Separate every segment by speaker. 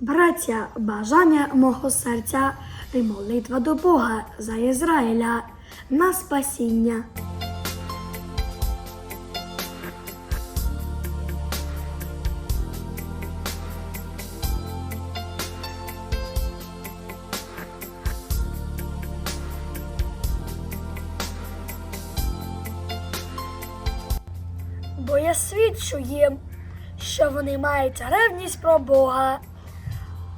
Speaker 1: Браття, бажання мого серця і молитва до Бога за Ізраїля на спасіння. Бо я свідчу їм, що вони мають ревність про Бога,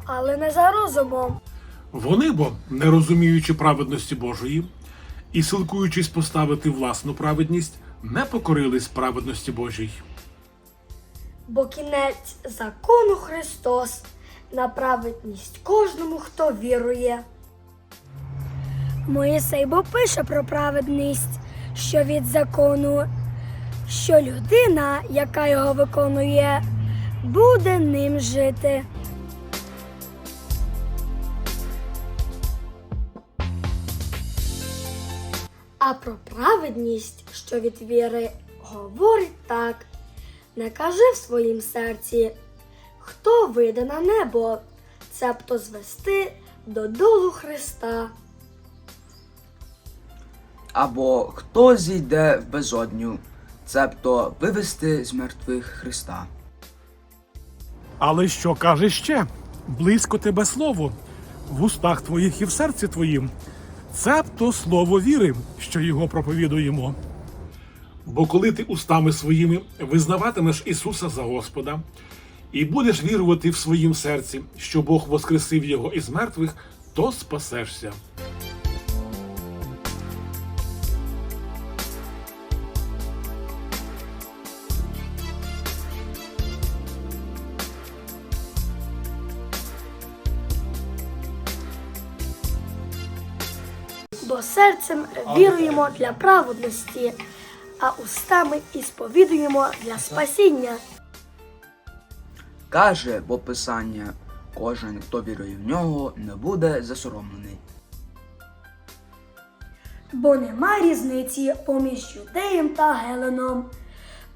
Speaker 1: але не за розумом.
Speaker 2: Вони бо, не розуміючи праведності Божої і силкуючись поставити власну праведність, не покорились праведності Божій.
Speaker 1: Бо кінець закону Христос на праведність кожному, хто вірує. Моїсей бо пише про праведність, що від закону, що людина, яка його виконує, буде ним жити. А про праведність, що від віри, говорить так. Не кажи в своїм серці, хто вийде на небо, цебто звести додолу Христа.
Speaker 3: Або хто зійде в безодню, цебто вивести з мертвих Христа.
Speaker 2: Але що каже ще? Близько тебе слово, в устах твоїх і в серці твоїм. Цебто слово віри, що його проповідуємо. Бо коли ти устами своїми визнаватимеш Ісуса за Господа і будеш вірувати в своїм серці, що Бог воскресив Його із мертвих, то спасешся.
Speaker 1: Бо серцем віруємо для праведності, а устами і сповідуємо для спасіння.
Speaker 3: Каже бо Писання, кожен, хто вірує в нього, не буде засоромлений.
Speaker 1: Бо нема різниці поміж юдеєм та геленом,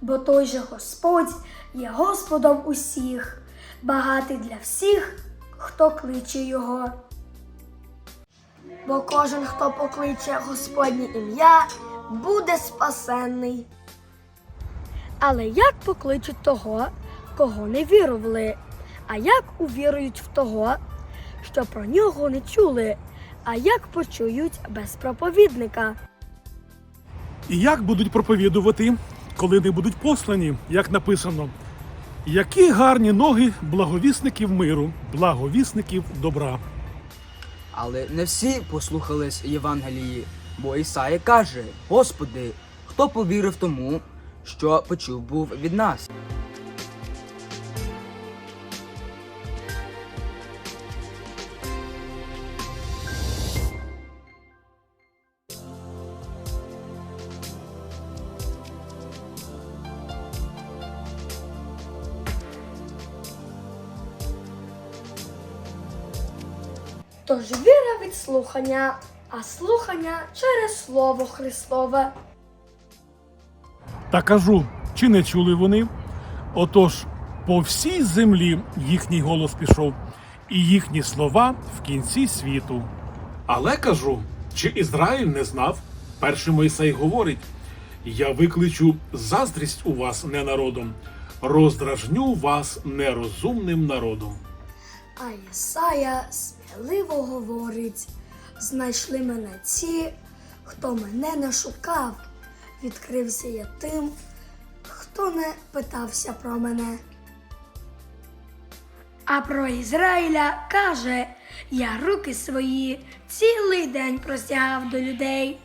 Speaker 1: бо той же Господь є Господом усіх, багатий для всіх, хто кличе його. Бо кожен, хто покличе Господнє ім'я, буде спасенний. Але як покличуть того, кого не вірували? А як увірують в того, що про нього не чули? А як почують без проповідника?
Speaker 2: І як будуть проповідувати, коли не будуть послані, як написано, які гарні ноги благовісників миру, благовісників добра.
Speaker 3: Але не всі послухались Євангелії, бо Ісаї каже: Господи, хто повірив тому, що почув був від нас?
Speaker 1: Тож віра від слухання, а слухання через Слово Христове.
Speaker 2: Та кажу, чи не чули вони? Отож, по всій землі їхній голос пішов, і їхні слова в кінці світу. Але кажу, чи Ізраїль не знав? Перший Мойсей говорить: Я викличу заздрість у вас не народом, роздражню вас нерозумним народом.
Speaker 1: А Єсая сміливо говорить: знайшли мене ті, хто мене не шукав. Відкрився я тим, хто не питався про мене. А про Ізраїля каже: Я руки свої цілий день простягав до людей,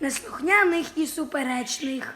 Speaker 1: неслухняних і суперечних.